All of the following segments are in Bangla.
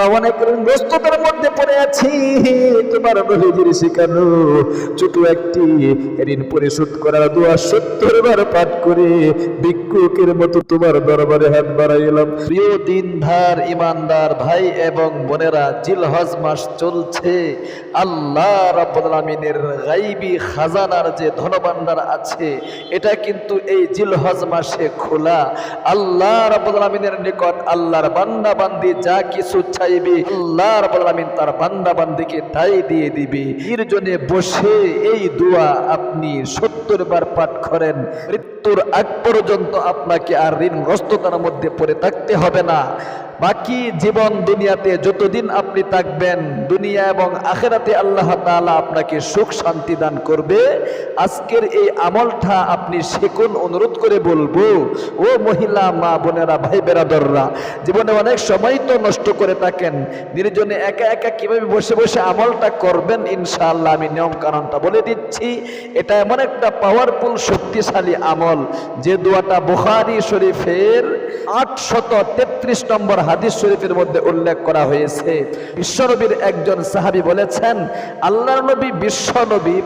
আল্লাহ অনেক ব্যস্ততার মধ্যে পড়ে আছি। তোমার নবীজির শিখানো ছোট একটি ঋণ পরিশোধ করার দোয়া সত্তর বার পাঠ করে ভিক্ষুকের মতো তোমার দরবারে হাত বাড়াইলাম। প্রিয় দিনধার ইমানদার ভাই এবং বোনেরা, জিলহজ মাস চলছে। আল্লাহ রাব্বুল গাইবি খাজানার যে ধনভাণ্ডার আছে, এটা কিন্তু এই জিলহজ মাসে খোলা। আল্লাহ রাব্বুল নিকট আল্লাহর বান্দা বান্দি যা কিছু চাইবে, আল্লাহ রাব্বুল তার বান্দা বান্দিকে তাই দিয়ে দিবে। এর জন্য বসে এই দোয়া আপনি সত্তর বার পাঠ করেন। মৃত্যুর আগ পর্যন্ত আপনাকে আর ঋণগ্রস্ততার মধ্যে পড়ে থাকতে হবে না। বাকি জীবন দুনিয়াতে যতদিন আপনি থাকবেন, দুনিয়া এবং আখেরাতে আল্লাহ তাআলা আপনাকে সুখ শান্তি দান করবে। আজকের এই আমলটা আপনি শেখুন, অনুরোধ করে বলব, ও মহিলা, মা বোনেরা, ভাই বেরাদররা, জীবনে অনেক সময় তো নষ্ট করে থাকেন, নির্জনে একা একা কীভাবে বসে বসে আমলটা করবেন, ইনশাআল্লাহ আমি নিয়ম কানুনটা বলে দিচ্ছি। এটা এমন একটা পাওয়ারফুল শক্তিশালী আমল, যে দোয়াটা বুখারী শরীফের আটশত তেত্রিশ নম্বর হাদিস শরীফের মধ্যে উল্লেখ করা হয়েছে। বিশ্বনবীর একজন সাহাবি বলেছেন আল্লাহ নবী বিশ্বনবী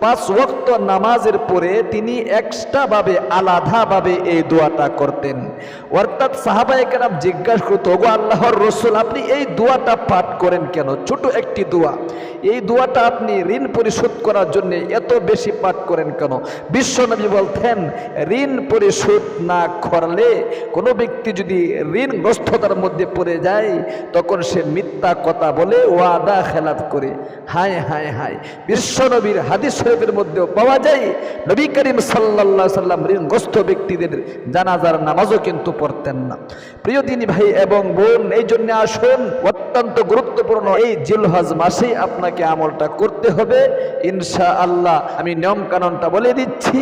পাঁচ ওয়াক্ত নামাজের পরে তিনি এক্সট্রা ভাবে আলাদা ভাবে এই দোয়াটা করতেন। অর্থাৎ সাহাবায়ে কেরাম জিজ্ঞাসা করতো, ওগো আল্লাহর রসুল, আপনি এই দোয়াটা পাঠ করেন কেন? ছোট একটি দোয়া। এই দোয়াটা আপনি ঋণ পরিশোধ করার জন্য এত বেশি পাঠ করেন কেন? বিশ্বনবী বলতেন, ঋণ পরিশোধ না করলে কোনো ব্যক্তি যদি ঋণগ্রস্ততার মধ্যে পড়ে যায়, তখন সে মিথ্যা কথা বলে ওয়াদা খেলাফ করে। হায় হায় হায়। বিশ্বনবীর হাদিস শরীফের মধ্যেও পাওয়া যায়। নবী করিম সাল্লাল্লাহু সাল্লাম ঋণগ্রস্ত ব্যক্তিদের জানাজার নামাজও কিন্তু পড়তেন না। প্রিয় দিনী ভাই এবং বোন, এই জন্য আসুন, অত্যন্ত গুরুত্বপূর্ণ এই জিলহজ মাসেই আপনাকে আমলটা করতে হবে। ইনশা আল্লাহ আমি নিয়ম কানুনটা বলে দিচ্ছি।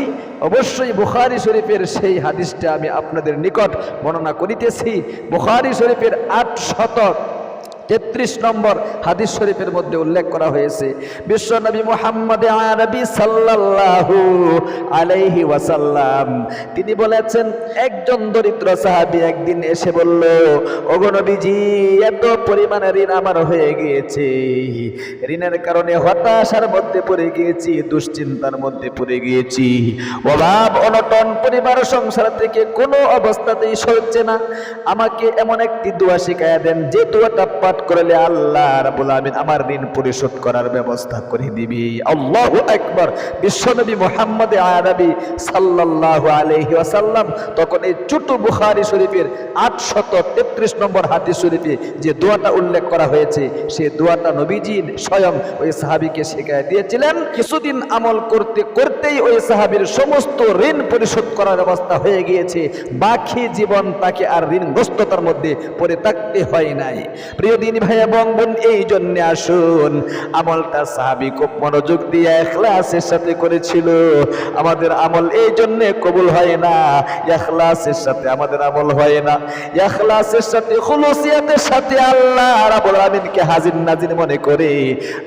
অবশ্যই বুখারি শরীফের সেই হাদিসটা আমি আপনাদের নিকট বর্ণনা করিতেছি। বুখারি শরীফের আট শতক তেত্রিশ নম্বর হাদিস শরীফের মধ্যে উল্লেখ করা হয়েছে বিশ্বনবী মোহাম্মদ ওয়াসাল্লাম, তিনি বলেছেন, একজন দরিদ্র সাহাবী একদিন এসে বলল, ওগো নবীজি, এত পরিমাণে ঋণ আমার হয়ে গিয়েছে। ঋণের কারণে হতাশার মধ্যে পড়ে গিয়েছি, দুশ্চিন্তার মধ্যে পড়ে গিয়েছি। অভাব, অনটন, পরিবার, সংসার থেকে কোনো অবস্থাতেই সরছে না। আমাকে এমন একটি দোয়া শিখাইয়া দেন, যে দোয়াটা পাঠ করলে আল্লাহ রাব্বুল আমিন আমার ঋণ পরিশোধ করার ব্যবস্থা করে দিবি। আল্লাহু আকবার। বিশ্বনবী মুহাম্মদ আরবি সাল্লাল্লাহু আলাইহি ওয়াসাল্লাম তখন এই ছোট বুখারী শরীফের 833 নম্বর হাদিস শরীফে যে দোয়াটা উল্লেখ করা হয়েছে সেই দোয়াটা নবীজি স্বয়ং ওই সাহাবীকে শেখায় দিয়েছিলেন। কিছুদিন আমল করতে করতেই ওই সাহাবীর সমস্ত ঋণ পরিশোধ করার ব্যবস্থা হয়ে গিয়েছে। বাকি জীবন তাকে আর ঋণগ্রস্ততার মধ্যে পড়ে থাকতে হয় নাই। প্রিয় দিন ভাই এবং বোন, এই জন্য আসুন। আমলটা সাহাবি খুব মনোযোগ দিয়ে এখলাসের সাথে করেছিল। আমাদের আমল এই জন্য কবুল হয় না। এখলাসের সাথে আমাদের আমল হয় না। এখলাসের সাথে, খুলুসিয়াতের সাথে আল্লাহ রাব্বুল আমিনকে হাজির নাজির মনে করে।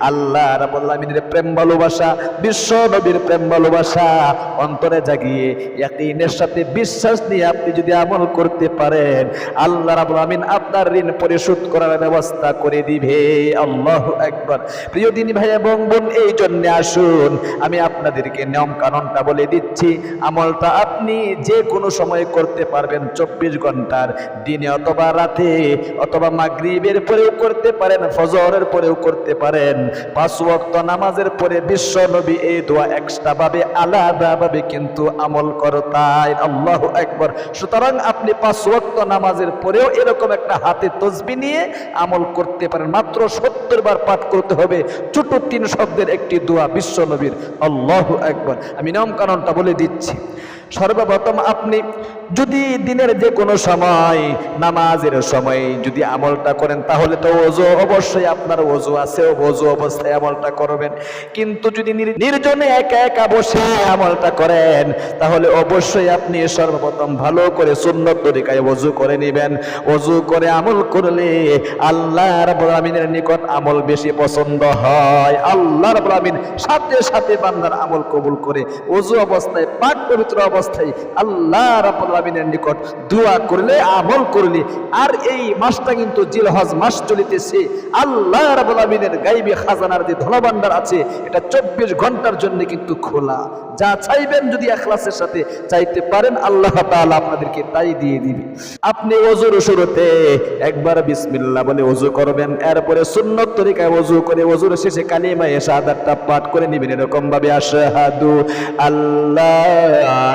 আল্লাহ রাব্বুল আমিনের প্রেম ভালোবাসা, বিশ্ব নবীর প্রেম ভালোবাসা অন্তরে জাগিয়ে ইয়াকিনের সাথে বিশ্বাস নিয়ে আপনি যদি আমল করতে পারেন, আল্লাহ রাব্বুল আমিন আপনার ঋণ পরিশোধ করার ব্যবস্থা করে দিবে। আল্লাহ একবার প্রিয় দিনী ভাই এবং বোন, এই জন্য আসুন, আমি আপনাদেরকে নিয়ম কানুনটা বলে দিচ্ছি। আমলটা আপনি যে কোনো সময় করতে পারবেন চব্বিশ ঘণ্টার দিনে অথবা রাতে, অথবা মাগরিবের পরেও করতে পারেন, ফজরের পরেও করতে পারেন। পাঁচ ওয়াক্ত নামাজের পরে বিশ্ব নবী এই দোয়া এক্সট্রা ভাবে আলাদা ভাবে কিন্তু আমল করো তাই আল্লাহ একবার সুতরাং আপনি পাঁচ ওয়াক্ত নামাজের পরেও এরকম একটা হাতে তসবি নিয়ে আমল করতে পারেন মাত্র সত্তর বার পাঠ করতে হবে। ছোট তিন শব্দের একটি দোয়া বিশ্ব নবীর। আল্লাহ একবার আমি নিয়ম কানুনটা বলে দিচ্ছি। সর্বপ্রথম আপনি যদি দিনের যে কোনো সময়, নামাজের সময় যদি আমলটা করেন, তাহলে তো ওজো অবশ্যই আপনার ওজো আছে ওজো অবস্থায় আমলটা করবেন। কিন্তু যদি নির্জনে একা একা বসে আমলটা করেন, তাহলে অবশ্যই আপনি সর্বপ্রথম ভালো করে সুন্নত তরিকায় ওজু করে নেবেন। ওজু করে আমল করলে আল্লাহ রাব্বুল আমিনের নিকট আমল বেশি পছন্দ হয়। আল্লাহ রাব্বুল আমিন সাথে সাথে বান্দার আমল কবুল করে ওজু অবস্থায়, পাক পবিত্র অবস্থায় আল্লাহ রাব্বুল আলমিনের নিকট দোয়া করলে, আমল করলে। আর এই মাসটা কিন্তু জিলহজ মাস চলিতেছে। আল্লাহ রাবুল আলমিনের গাইবে খাজানার যে ধনভাণ্ডার আছে, এটা চব্বিশ ঘণ্টার জন্য কিন্তু খোলা। যা চাইবেন যদি এখলাসের সাথে চাইতে পারেন, আল্লাহ তাআলা আপনাদেরকে তাই দিয়ে দিবে। আপনি ওজুর শুরুতে একবার বিসমিল্লাহ বলে অজু করবেন। এরপরে সুন্নত তরিকায় ওজু করে ওজুর শেষে কালিমা শাহাদাতটা পাঠ করে নেবেন। এরকম ভাবে আশহাদু আল্লাহ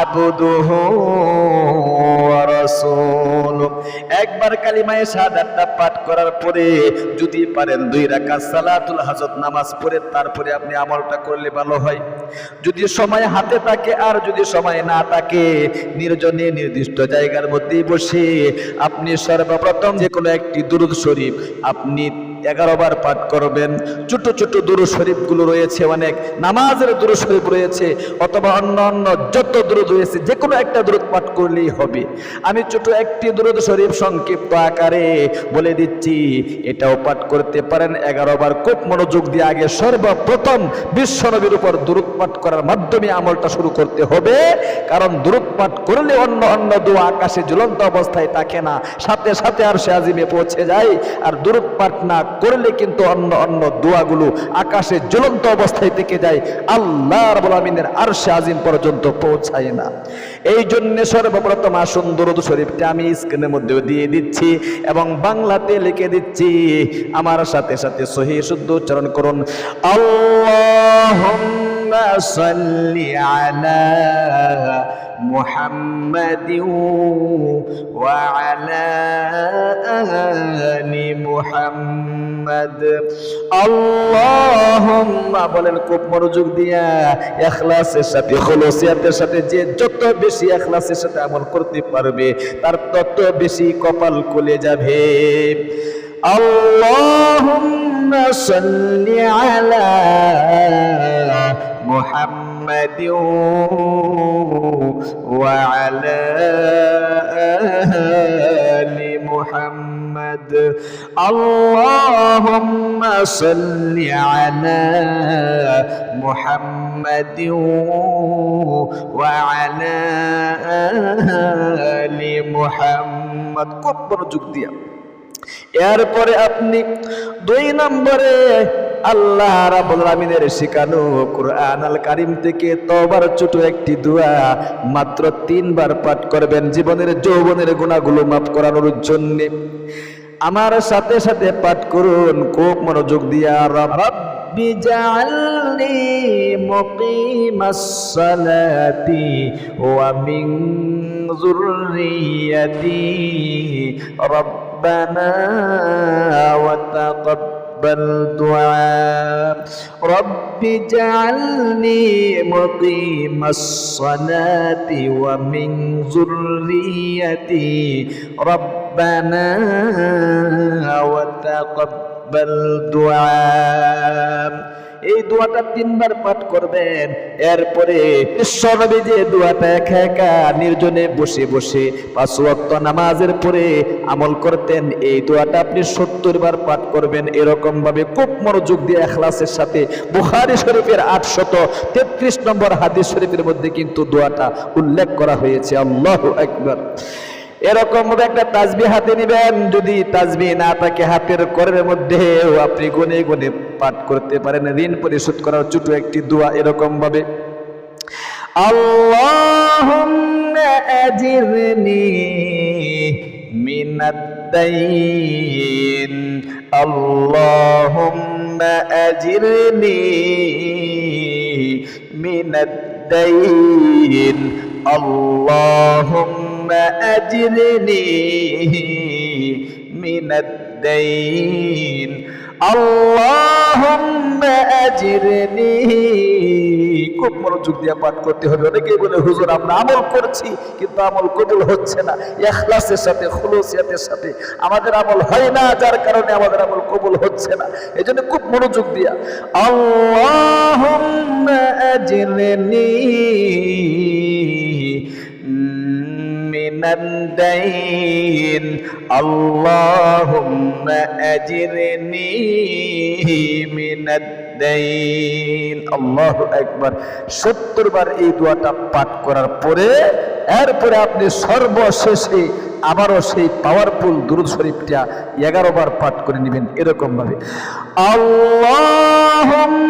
আবুদুহু একবার কালিমায়ে শাহাদাতটা পাঠ করার পরে যদি পারেন দুই রাকাত সালাতুল হাজত নামাজ পড়ে তারপরে আপনি আমলটা করলে ভালো হয়। যদি সময় হাতে থাকে আর যদি সময় না থাকে, নির্জনে নির্দিষ্ট জায়গার মধ্যেই বসে আপনি সর্বপ্রথম যে কোনো একটি দুরুদ শরীফ আপনি এগারো বার পাঠ করবেন। ছোট ছোট দুরু শরীফগুলো রয়েছে, অনেক নামাজের দুরু শরীফ রয়েছে, অথবা অন্য অন্য যত দুরুদ রয়েছে যে কোনো একটা দুরুদ পাঠ করলেই হবে। আমি ছোট একটি দুরুদ শরীফ সংক্ষিপ্ত আকারে বলে দিচ্ছি, এটাও পাঠ করতে পারেন। এগারো বার খুব মনোযোগ দিয়ে আগে সর্বপ্রথম বিশ্বনবীর উপর দুরুদ পাঠ করার মাধ্যমে আমলটা শুরু করতে হবে। কারণ দুরুদ পাঠ করলে অন্য অন্য দোয়া আকাশে ঝুলন্ত অবস্থায় থাকে না। সাথে সাথে আর সে আজিমে পৌঁছে যায়। আর দুরুদ পাঠ না করলে কিন্তু অন্য অন্য দোয়াগুলো আকাশে জ্বলন্ত অবস্থায় থেকে যায়, আল্লাহ রাব্বুল আমিনের আরশে আজিম পর্যন্ত পৌঁছায় না। এই জন্য সর্বপ্রথম আসুন দরুদ শরীফটা আমি স্ক্রিনের মধ্যেও দিয়ে দিচ্ছি এবং বাংলাতে লিখে দিচ্ছি, আমার সাথে সাথে সহি শুদ্ধ উচ্চারণ করুন, আল্লাহুম্মা সাল্লি আলা محمد وعلى آل محمد اللهم বলেন খুব মনোযোগ দিয়া এখলাসের সাথে খলসিয়াতের সাথে যে যত বেশি এখলাসের সাথে আমল করতে পারবে তার তত বেশি কপাল খুলে যাবে اللهم صل على محمد وعلى آل محمد اللهم صل على محمد وعلى آل محمد كبر جديا এরপরে আপনি দুই নম্বরে আল্লাহ রাবুলের আমিনের শিখানো কোরআন আল কারিম থেকে তবার ছোট একটি দোয়া মাত্র তিনবার পাঠ করবেন জীবনের যৌবনের গুণাগুলো মাফ করানোর জন্যে। আমার সাথে সাথে পাঠ করুন, খুব মনোযোগ দিয়া রব বিজালনি মুকিমাসসালাতি ওয়া মিন যুররিয়াতি রব্বানা ওয়া তাকাব্বাল وتقبل دعاء. رب اجعلني مقيم الصلاة ومن ذريتي. ربنا وتقبل دعاء. এই দোয়াটা তিনবার পাঠ করবেন। এরপরে বিশ্বনবী যে দোয়াটা একা একা নির্জনে বসে বসে পাঁচ ওয়াক্ত নামাজের পরে আমল করতেন, এই দোয়াটা আপনি সত্তর বার পাঠ করবেন। এরকম ভাবে খুব মনোযোগ দিয়ে এখলাসের সাথে বুখারী শরীফের আটশত তেত্রিশ নম্বর হাদিস শরীফের মধ্যে কিন্তু দোয়াটা উল্লেখ করা হয়েছে। আল্লাহ আকবার। এরকম ভাবে একটা তাজবি হাতে নিবেন। যদি তাজবি না থাকে, হাতের করের মধ্যে আপনি গুনে গুনে পাঠ করতে পারেন। ঋণ পরিশোধ করার ছোট একটি দোয়া এরকম ভাবে, আল্লাহুম্মা আল্লাহুম্মা أجرني من الدين اللهم أجرني খুব মনোযোগ দিয়ে পাঠ করতে হবে অনেকেই বলে হুজুর আমরা আমল করছি কিন্তু আমল কবুল হচ্ছে না এখলাসের সাথে খুলুসিয়াতের সাথে আমাদের আমল হয় না যার কারণে আমাদের আমল কবুল হচ্ছে না এই জন্য খুব মনোযোগ দিয়া আল্লাহুম্মা আজরিনি من من الدين اللهم أجرني من الدين الله أكبر সত্তর বার এই দোয়াটা পাঠ করার পরে এরপরে আপনি সর্বশেষে আবারও সেই পাওয়ারফুল দুরুদ শরীফটা এগারো বার পাঠ করে নেবেন এরকম ভাবে আল্লাহুম্মা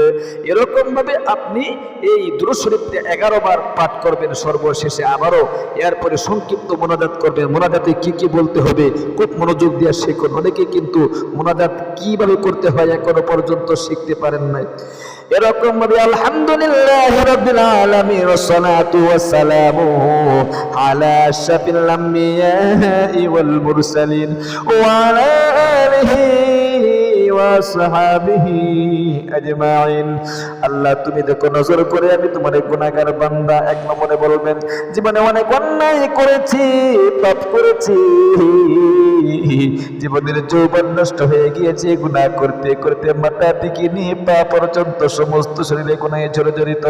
محمد এরকম ভাবে আপনি এই দুরুশরীফটা এগারো বার পাঠ করবেন সর্বশেষে আবারও এরপরে সংক্ষিপ্ত মোনাজাত করবেন মোনাজাতে কি কি বলতে হবে খুব মনোযোগ দিয়ে শেখুন অনেকে কিন্তু মোনাজাত কিভাবে করতে হয় এখনো পর্যন্ত শিখতে পারেন নাই এরকম ভাবে আলহামদুলিল্লাহ রাব্বিল আলামিন ওয়াসসালাতু ওয়াসসালামু আলা আশরাফিল আম্বিয়া ওয়াল মুরসালিন ওয়া আল্লাহ, তুমি দেখো, নজর করে আমি তোমার গুনাহগার বান্দা। এক নম্বরে বলবেন, জীবনে অনেক অন্যায় করেছি, পাপ করেছি। জীবনের যৌবন নষ্ট হয়ে গিয়েছে, গুনাহ করতে করতে মাথা থেকে নিয়ে পা পর্যন্ত সমস্ত শরীরে গুনাহে জড়িত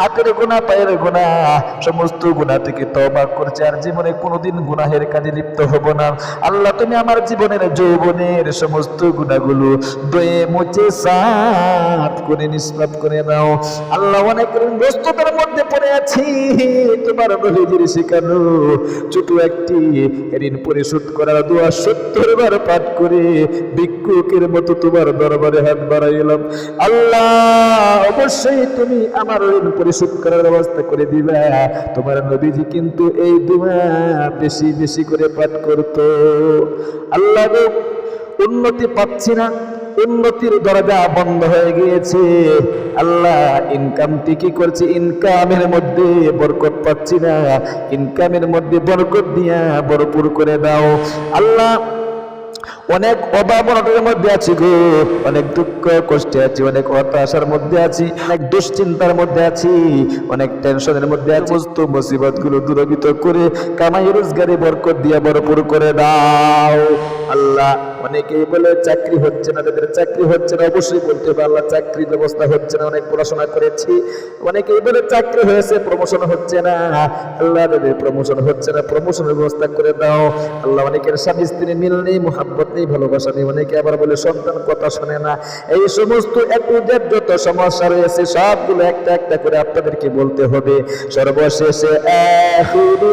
হাতের গুনাহ, পায়ের গুনাহ, সমস্ত গুনাহ থেকে তওবা করছে আর জীবনে কোনোদিন গুনাহের কাজে লিপ্ত হব না। আল্লাহ, তুমি আমার জীবনের যৌবনের সমস্ত গুনাহগুলো দয়ে মুছে সাফ করে, নিষ্পাপ করে দাও আল্লাহ, অনেক ব্যস্ততার মধ্যে পড়ে আছি। তোমার নবীজির শিখানো ছোট একটি ঋণ পরিশোধ করার দোয়া সত্তর বার পাঠ করে ভিক্ষুকের মতো তোমার দরবারে হাত বাড়াইলাম। আল্লাহ, অবশ্যই তুমি আমার ঋণ পরিশোধ করার ব্যবস্থা করে দিবা। তোমার নবীজি কিন্তু এই দোয়া বেশি বেশি করে পাঠ করতো। আল্লাহ উন্নতি পাচ্ছি না। উন্নতির দরজা বন্ধ হয়ে গিয়েছে। আল্লাহ ইনকাম ঠিকই করছি? ইনকামের মধ্যে বরকত পাচ্ছি না। ইনকামের মধ্যে বরকত দিয়া ভরপুর করে দাও। আল্লাহ অনেক অভাব অনটনের মধ্যে আছি গো। অনেক দুঃখ কষ্টে আছি, অনেক হতাশার মধ্যে আছি, অনেক দুশ্চিন্তার মধ্যে আছি, অনেক টেনশনের মধ্যে আছি। মুসিবতগুলো দূরবিত করে কামাই রোজগারে বরকত দিয়ে ভরপুর করে দাও। আল্লাহ অনেকেই বলে চাকরি হচ্ছে না তাদের চাকরি হচ্ছে না অবশ্যই বলতে হবে, আল্লাহ চাকরির ব্যবস্থা হচ্ছে না, অনেক পড়াশোনা করেছি। অনেকেই বলে চাকরি হয়েছে প্রমোশন হচ্ছে না। আল্লাহ তাদের প্রমোশন হচ্ছে না প্রমোশনের ব্যবস্থা করে দাও। আল্লাহ অনেকের স্বামী স্ত্রী মিল নেই, মোহাব্বত নেই, ভালোবাসা নেই। অনেকে আবার বলে সন্তান কথা শোনে না। এই সমস্ত একটু যত সমস্যা রয়েছে, সবগুলো একটা একটা করে আপনাদেরকে বলতে হবে। সর্বশেষে আখিরু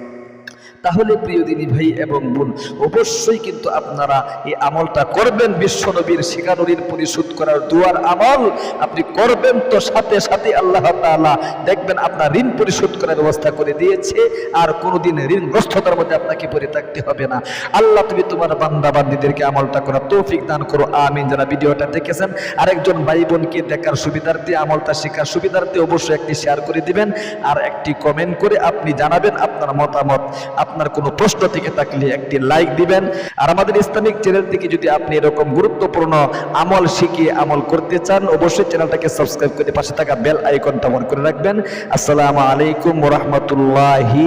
তাহলে প্রিয় দিনী ভাই এবং বোন, অবশ্যই কিন্তু আপনারা এই আমলটা করবেন। বিশ্বনবীর শিকানো ঋণ পরিশোধ করার দুয়ার আমল আপনি করবেন তো সাথে সাথে আল্লাহ তাআলা দেখবেন আপনার ঋণ পরিশোধ করার ব্যবস্থা করে দিয়েছে, আর কোনোদিন ঋণগ্রস্ততার মধ্যে আপনাকে পড়ে থাকতে হবে না। আল্লাহ, তুমি তোমার বান্দা বান্দিদেরকে আমলটা করার তৌফিক দান করো। আমিন। যারা ভিডিওটা দেখেছেন, আরেকজন ভাই বোনকে দেখার সুবিধার্থে, আমলটা শেখার সুবিধার্থে অবশ্যই একটি শেয়ার করে দিবেন, আর একটি কমেন্ট করে আপনি জানাবেন আপনার মতামত। আপনার কোনো প্রশ্ন থেকে থাকলে একটি লাইক দিবেন। আর আমাদের ইসলামিক চ্যানেল থেকে যদি আপনি এরকম গুরুত্বপূর্ণ আমল শিখিয়ে আমল করতে চান, অবশ্যই চ্যানেলটাকে সাবস্ক্রাইব করে পাশে থাকা বেল আইকনটা অন করে রাখবেন। আসসালামু আলাইকুম ওরহমতুল্লাহি